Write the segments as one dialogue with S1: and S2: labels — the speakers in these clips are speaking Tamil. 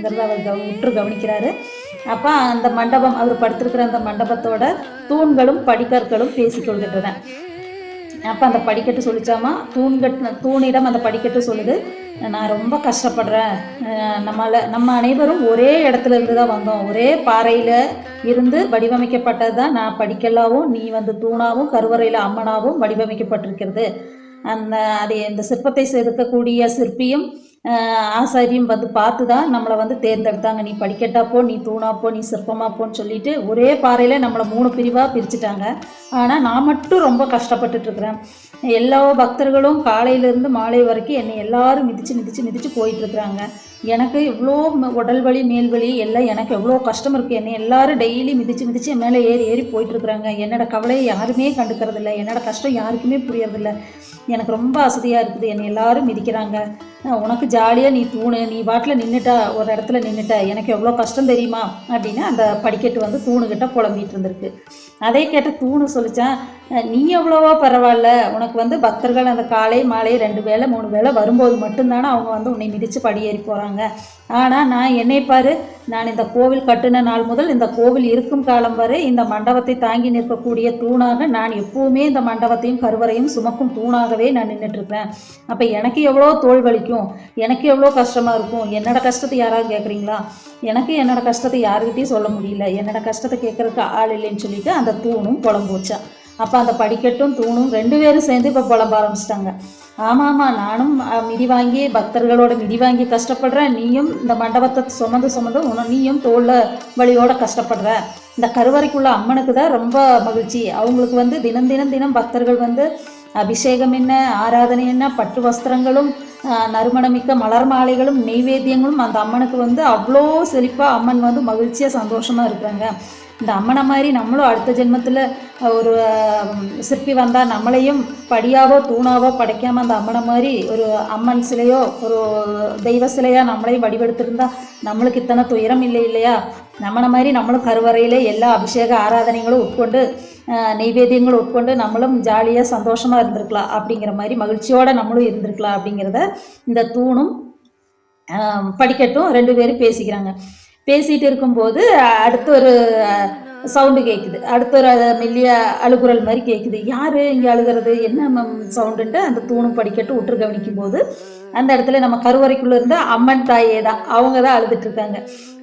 S1: இருக்கிறத அவர் கவ உற்று கவனிக்கிறாரு. அப்போ அந்த மண்டபம் அவர் படுத்திருக்கிற அந்த மண்டபத்தோட தூண்களும் படிக்கற்களும் பேசிக்கொள்கின்றன அப்போ அந்த படிக்கட்டு சொல்லிச்சாமா? தூண்கட்டு தூணிடம் அந்த படிக்கட்டு சொல்லுது. நான் ரொம்ப கஷ்டப்படுறேன். நம்மளை நம்ம அனைவரும் ஒரே இடத்துல இருந்து தான் வந்தோம். ஒரே பாறையில் இருந்து வடிவமைக்கப்பட்டது தான் நான் படிக்கலாவும் நீ வந்து தூணாவும் கருவறையில் அம்மனாவும் வடிவமைக்கப்பட்டிருக்கிறது. அந்த அது இந்த சிற்பத்தை செதுக்கக்கூடிய சிற்பியும் ஆசாரியும் வந்து பார்த்து தான் நம்மளை வந்து தேர்ந்தெடுத்தாங்க. நீ படிக்கட்டாப்போ நீ தூணாப்போ நீ சிற்பமாப்போன்னு சொல்லிட்டு ஒரே பாறையில் நம்மளை மூணு பிரிவாக பிரிச்சுட்டாங்க. ஆனால் நான் மட்டும் ரொம்ப கஷ்டப்பட்டுட்டுருக்குறேன் எல்லா பக்தர்களும் காலையிலேருந்து மாலை வரைக்கும் என்னை எல்லாரும் மிதித்து மிதித்து மிதித்து போயிட்டுருக்குறாங்க எனக்கு இவ்வளோ ம- உடல் வலி மேல் வலி எல்லாம் எனக்கு எவ்வளோ கஷ்டம் இருக்குது என்னை எல்லாரும் டெய்லி மிதித்து மிதித்து என் மேலே ஏறி ஏறி போயிட்டுருக்குறாங்க என்னோட கவலையை யாருமே கண்டுக்கிறதில்ல. என்னோட கஷ்டம் யாருக்குமே புரியறதில்ல. எனக்கு ரொம்ப அசதியாக இருக்குது. என்னை எல்லாரும் மிதிக்கிறாங்க. உனக்கு ஜாலியாக நீ தூணு நீ பாட்டில் நின்றுட்டா ஒரு இடத்துல நின்றுட்ட எனக்கு எவ்வளோ கஷ்டம் தெரியுமா? அப்படின்னு அந்த படிக்கட்டு வந்து தூணுக்கிட்ட புலம்பிகிட்டு இருந்திருக்கு. அதே கேட்ட தூணு சொல்லிச்சான் நீ எவ்வளவோ பரவாயில்ல. உனக்கு வந்து பக்தர்கள் அந்த காலை மாலை ரெண்டு வேளை மூணு வேளை வரும்போது மட்டும்தானே அவங்க வந்து உன்னை மிதித்து படியேறி போகிறாங்க ஆனால் நான் என்னை பாரு நான் இந்த கோவில் கட்டின நாள் முதல் இந்த கோவில் இருக்கும் காலம் வரை இந்த மண்டபத்தை தாங்கி நிற்கக்கூடிய தூணாக நான் எப்போவுமே இந்த மண்டபத்தையும் கருவறையும் சுமக்கும் தூணாகவே நான் நின்றுட்டுருப்பேன் அப்போ எனக்கு எவ்வளோ தோல் வலிக்கும்? எனக்கு எவ்வளோ கஷ்டமாக இருக்கும்? என்னோட கஷ்டத்தை யாராவது கேட்குறீங்களா எனக்கு என்னோடய கஷ்டத்தை யாருக்கிட்டையும் சொல்ல முடியல. என்னோடய கஷ்டத்தை கேட்குறதுக்கு ஆள் இல்லைன்னு சொல்லிட்டு அந்த தூணும் புலம்பு வச்சான் அப்போ அந்த படிக்கட்டும் தூணும். ரெண்டு பேரும் சேர்ந்து இப்போ புலம்ப ஆரம்பிச்சிட்டாங்க. ஆமாம் ஆமாம் நானும் மிதி வாங்கி பக்தர்களோட மிதி வாங்கி கஷ்டப்படுறேன். நீயும் இந்த மண்டபத்தை சுமந்து சுமந்து உன நீயும் தோல்ல வழியோட கஷ்டப்படுற. இந்த கருவறைக்குள்ள அம்மனுக்கு தான் ரொம்ப மகிழ்ச்சி. அவங்களுக்கு வந்து தினம் தினம் தினம் பக்தர்கள் வந்து அபிஷேகம் என்ன ஆராதனை என்ன பட்டு வஸ்திரங்களும் நறுமணமிக்க மலர் மாலைகளும் நெய்வேத்தியங்களும் அந்த அம்மனுக்கு வந்து அவ்வளோ செழிப்பாக அம்மன் வந்து மகிழ்ச்சியாக சந்தோஷமாக இருக்கிறாங்க. இந்த அம்மனை மாதிரி நம்மளும் அடுத்த ஜென்மத்தில் ஒரு சிற்பி வந்தால் நம்மளையும் படியாவோ தூணாவோ படைக்காமல் அந்த அம்மனை மாதிரி ஒரு அம்மன் சிலையோ ஒரு தெய்வ சிலையாக நம்மளையும் வடிவெடுத்திருந்தா நம்மளுக்கு இத்தனை துயரம் இல்லை இல்லையா? நம்மளை மாதிரி நம்மளும் கருவறையில் எல்லா அபிஷேக ஆராதனைகளும் உட்கொண்டு நெய்வேத்தியங்களும் உட்கொண்டு நம்மளும் ஜாலியாக சந்தோஷமாக இருந்திருக்கலாம் அப்படிங்கிற மாதிரி மகிழ்ச்சியோடு நம்மளும் இருந்திருக்கலாம் அப்படிங்கிறத இந்த தூணும் படிக்கட்டும் ரெண்டு பேரும் பேசிக்கிறாங்க. பேசிகிட்டு இருக்கும்போது அடுத்து ஒரு சவுண்டு கேட்குது அடுத்து ஒரு மெல்லிய அழுகுறல் மாதிரி கேட்குது யார் இங்கே அழுகிறது? என்ன சவுண்டுன்ட்டு அந்த தூணும் படிக்கட்டு உற்று கவனிக்கும் போது அந்த இடத்துல நம்ம கருவறைக்குள்ளே இருந்த அம்மன் தாயே தான் அவங்க தான் அழுதுட்டுருக்காங்க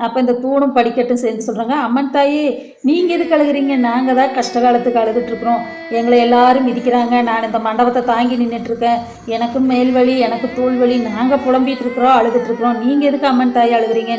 S1: அப்போ இந்த தூணும் படிக்கட்டும் சேர்ந்து சொல்கிறாங்க அம்மன் தாயே நீங்கள் எதுக்கு அழுகுறீங்க? நாங்கள் தான் கஷ்ட காலத்துக்கு அழுதுட்டுருக்குறோம் எங்களை எல்லாரும் மிதிக்கிறாங்க. நான் இந்த மண்டபத்தை தாங்கி நின்றுட்டுருக்கேன் எனக்கும் மேல் வலி எனக்கு தோல் வலி. நாங்கள் புலம்பிட்டு இருக்கிறோம் அழுதுட்டு நீங்கள் எதுக்கு அம்மன் தாயே அழுகுறீங்க?